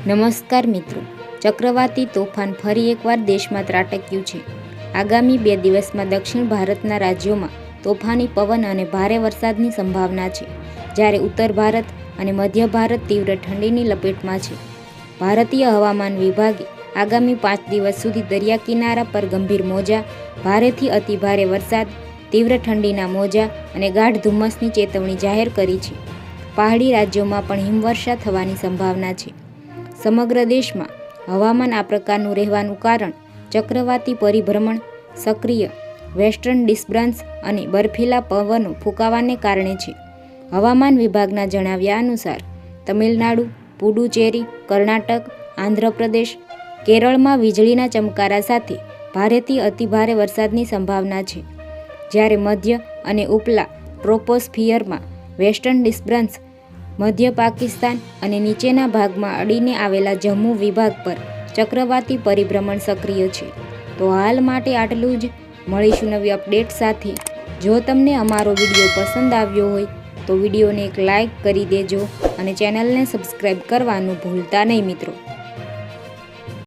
નમસ્કાર મિત્રો, ચક્રવાતી તોફાન ફરી એકવાર દેશમાં ત્રાટક્યું છે. આગામી બે દિવસમાં દક્ષિણ ભારતના રાજ્યોમાં તોફાની પવન અને ભારે વરસાદની સંભાવના છે, જ્યારે ઉત્તર ભારત અને મધ્ય ભારત તીવ્ર ઠંડીની લપેટમાં છે. ભારતીય હવામાન વિભાગે આગામી પાંચ દિવસ સુધી દરિયા કિનારા પર ગંભીર મોજા, ભારેથી અતિભારે વરસાદ, તીવ્ર ઠંડીના મોજા અને ગાઢ ધુમ્મસની ચેતવણી જાહેર કરી છે. પહાડી રાજ્યોમાં પણ હિમવર્ષા થવાની સંભાવના છે. સમગ્ર દેશમાં હવામાન આ પ્રકારનું રહેવાનું કારણ ચક્રવાતી પરિભ્રમણ, સક્રિય વેસ્ટર્ન ડિસ્ટર્બન્સ અને બર્ફીલા પવનો ફૂંકાવાને કારણે છે. હવામાન વિભાગના જણાવ્યા અનુસાર, તમિલનાડુ, પુડુચેરી, કર્ણાટક, આંધ્રપ્રદેશ, કેરળમાં વીજળીના ચમકારા સાથે ભારેથી અતિભારે વરસાદની સંભાવના છે. જ્યારે મધ્ય અને ઉપલા ટ્રોપોસ્ફિયરમાં વેસ્ટર્ન ડિસ્ટર્બન્સ મધ્ય પાકિસ્તાન અને નીચેના ભાગમાં અડીને આવેલા જમ્મુ વિભાગ પર ચક્રવાતી પરિભ્રમણ સક્રિય છે. તો હાલ માટે આટલું જ. મળીશું નવી અપડેટ સાથે. જો તમને અમારો વીડિયો પસંદ આવ્યો હોય, તો વિડીયોને એક લાઇક કરી દેજો અને ચેનલને સબસ્ક્રાઈબ કરવાનું ભૂલતા નહીં મિત્રો.